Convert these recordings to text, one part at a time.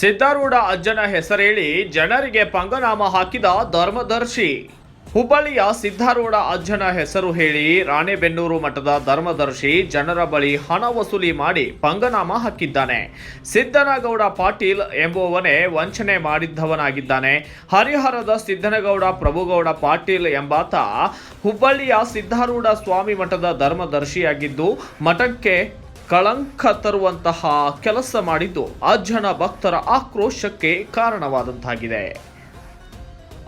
ಸಿದ್ದಾರೂಢ ಅಜ್ಜನ ಹೆಸರೇಳಿ ಜನರಿಗೆ ಪಂಗನಾಮ ಹಾಕಿದ ಧರ್ಮದರ್ಶಿ. ಹುಬ್ಬಳ್ಳಿಯ ಸಿದ್ಧಾರೂಢ ಅಜ್ಜನ ಹೆಸರು ಹೇಳಿ ರಾಣೆಬೆನ್ನೂರು ಮಠದ ಧರ್ಮದರ್ಶಿ ಜನರ ಬಳಿ ಹಣ ವಸೂಲಿ ಮಾಡಿ ಪಂಗನಾಮ ಹಾಕಿದ್ದಾನೆ. ಸಿದ್ದನಗೌಡ ಪಾಟೀಲ್ ಎಂಬುವವನೇ ವಂಚನೆ ಮಾಡಿದ್ದವನಾಗಿದ್ದಾನೆ. ಹರಿಹರದ ಸಿದ್ದನಗೌಡ ಪ್ರಭುಗೌಡ ಪಾಟೀಲ್ ಎಂಬಾತ ಹುಬ್ಬಳ್ಳಿಯ ಸಿದ್ಧಾರೂಢ ಸ್ವಾಮಿ ಮಠದ ಧರ್ಮದರ್ಶಿಯಾಗಿದ್ದು, ಮಠಕ್ಕೆ ಕಳಂಕ ತರುವಂತಹ ಕೆಲಸ ಮಾಡಿದ್ದು ಅಜ್ಜನ ಭಕ್ತರ ಆಕ್ರೋಶಕ್ಕೆ ಕಾರಣವಾದಂತಾಗಿದೆ.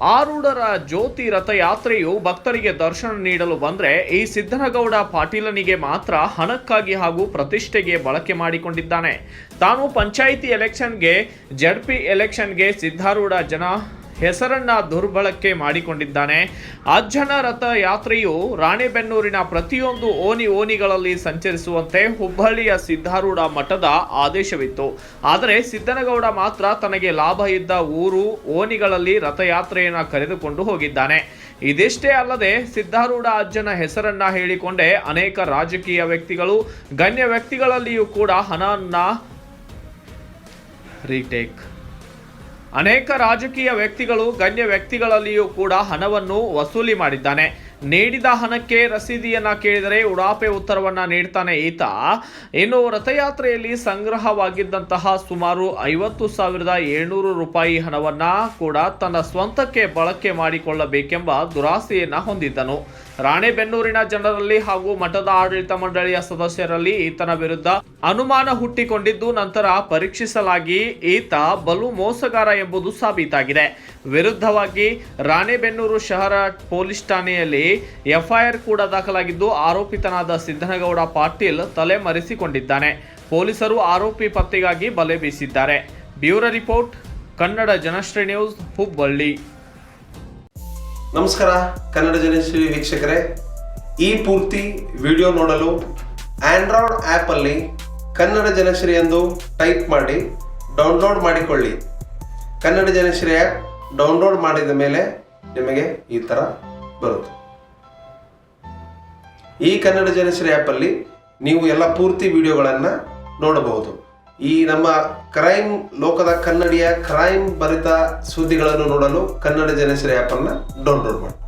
ಆರೂಢರ ಜ್ಯೋತಿ ರಥಯಾತ್ರೆಯು ಭಕ್ತರಿಗೆ ದರ್ಶನ ನೀಡಲು ಬಂದ್ರೆ ಈ ಸಿದ್ದನಗೌಡ ಪಾಟೀಲನಿಗೆ ಮಾತ್ರ ಹಣಕ್ಕಾಗಿ ಹಾಗೂ ಪ್ರತಿಷ್ಠೆಗೆ ಬಳಕೆ ಮಾಡಿಕೊಂಡಿದ್ದಾನೆ. ತಾನು ಪಂಚಾಯಿತಿ ಎಲೆಕ್ಷನ್ಗೆ, ಜಡ್ಪಿ ಎಲೆಕ್ಷನ್ಗೆ ಸಿದ್ಧಾರೂಢ ಜನ ಹೆಸರನ್ನ ದುರ್ಬಳಕೆ ಮಾಡಿಕೊಂಡಿದ್ದಾನೆ. ಅಜ್ಜನ ರಥ ಯಾತ್ರೆಯು ರಾಣೆಬೆನ್ನೂರಿನ ಪ್ರತಿಯೊಂದು ಓನಿ ಓನಿಗಳಲ್ಲಿ ಸಂಚರಿಸುವಂತೆ ಹುಬ್ಬಳ್ಳಿಯ ಸಿದ್ಧಾರೂಢ ಮಠದ ಆದೇಶವಿತ್ತು. ಆದರೆ ಸಿದ್ದನಗೌಡ ಮಾತ್ರ ತನಗೆ ಲಾಭ ಇದ್ದ ಊರು ಓನಿಗಳಲ್ಲಿ ರಥಯಾತ್ರೆಯನ್ನು ಕರೆದುಕೊಂಡು ಹೋಗಿದ್ದಾನೆ. ಇದಿಷ್ಟೇ ಅಲ್ಲದೆ ಸಿದ್ಧಾರೂಢ ಅಜ್ಜನ ಹೆಸರನ್ನ ಹೇಳಿಕೊಂಡೇ ಅನೇಕ ರಾಜಕೀಯ ವ್ಯಕ್ತಿಗಳು, ಗಣ್ಯ ವ್ಯಕ್ತಿಗಳಲ್ಲಿಯೂ ಕೂಡ ಹಣವನ್ನ ರೀಟೇಕ್ ಅನೇಕ ರಾಜಕೀಯ ವ್ಯಕ್ತಿಗಳು ಗಣ್ಯ ವ್ಯಕ್ತಿಗಳಲ್ಲಿಯೂ ಕೂಡ ಹಣವನ್ನು ವಸೂಲಿ ಮಾಡಿದ್ದಾನೆ. ನೀಡಿದ ಹಣಕ್ಕೆ ರಸೀದಿಯನ್ನ ಕೇಳಿದರೆ ಉಡಾಪೆ ಉತ್ತರವನ್ನ ನೀಡ್ತಾನೆ ಈತ. ಇನ್ನು ರಥಯಾತ್ರೆಯಲ್ಲಿ ಸಂಗ್ರಹವಾಗಿದ್ದಂತಹ ಸುಮಾರು ಐವತ್ತು ಸಾವಿರದ ಏಳ್ನೂರು ರೂಪಾಯಿ ಹಣವನ್ನ ಕೂಡ ತನ್ನ ಸ್ವಂತಕ್ಕೆ ಬಳಕೆ ಮಾಡಿಕೊಳ್ಳಬೇಕೆಂಬ ದುರಾಸೆಯನ್ನ ಹೊಂದಿದ್ದನು. ರಾಣೆಬೆನ್ನೂರಿನ ಜನರಲ್ಲಿ ಹಾಗೂ ಮಠದ ಆಡಳಿತ ಮಂಡಳಿಯ ಸದಸ್ಯರಲ್ಲಿ ಈತನ ವಿರುದ್ಧ ಅನುಮಾನ ಹುಟ್ಟಿಕೊಂಡಿದ್ದು ನಂತರ ಪರೀಕ್ಷಿಸಲಾಗಿ ಈತ ಬಲು ಮೋಸಗಾರ ಎಂಬುದು ಸಾಬೀತಾಗಿದೆ. ವಿರುದ್ಧವಾಗಿ ರಾಣೆಬೆನ್ನೂರು ಶಹರ ಪೊಲೀಸ್ ಠಾಣೆಯಲ್ಲಿ ಎಫ್ಐಆರ್ ಕೂಡ ದಾಖಲಾಗಿದ್ದು ಆರೋಪಿತನಾದ ಸಿದ್ದನಗೌಡ ಪಾಟೀಲ್ ತಲೆ ಮರೆಸಿಕೊಂಡಿದ್ದಾನೆ ಪೊಲೀಸರು ಆರೋಪಿ ಪತ್ತೆಗಾಗಿ ಬಲೆ ಬೀಸಿದ್ದಾರೆ. Bureau report, Kannada Janashree news, Hubballi. ನಮಸ್ಕಾರ, ಕನ್ನಡ ಜನಶ್ರೀ ವೀಕ್ಷಕರೇ. ಈ ಪೂರ್ತಿ ವಿಡಿಯೋ ನೋಡಲು ಆಂಡ್ರಾಯ್ಡ್ ಆ್ಯಪಲ್ಲಿ ಕನ್ನಡ ಜನಶ್ರೀ ಎಂದು ಟೈಪ್ ಮಾಡಿ, ಡೌನ್ಲೋಡ್ ಮಾಡಿಕೊಳ್ಳಿ. ಕನ್ನಡ ಜನಶ್ರೀ ಆ್ಯಪ್ ಡೌನ್ಲೋಡ್ ಮಾಡಿದ ಮೇಲೆ ನಿಮಗೆ ಈ ಥರ ಬರುತ್ತೆ. ಈ ಕನ್ನಡ ಜನಶ್ರೀ ಆ್ಯಪಲ್ಲಿ ನೀವು ಎಲ್ಲ ಪೂರ್ತಿ ವಿಡಿಯೋಗಳನ್ನು ನೋಡಬಹುದು. ಈ ನಮ್ಮ ಕ್ರೈಮ್ ಲೋಕದ ಕನ್ನಡಿಯ ಕ್ರೈಮ್ ಭರಿತ ಸುದ್ದಿಗಳನ್ನು ನೋಡಲು ಕನ್ನಡ ಜನಶ್ರೀ ಆ್ಯಪನ್ನು ಡೌನ್ಲೋಡ್ ಮಾಡಿ.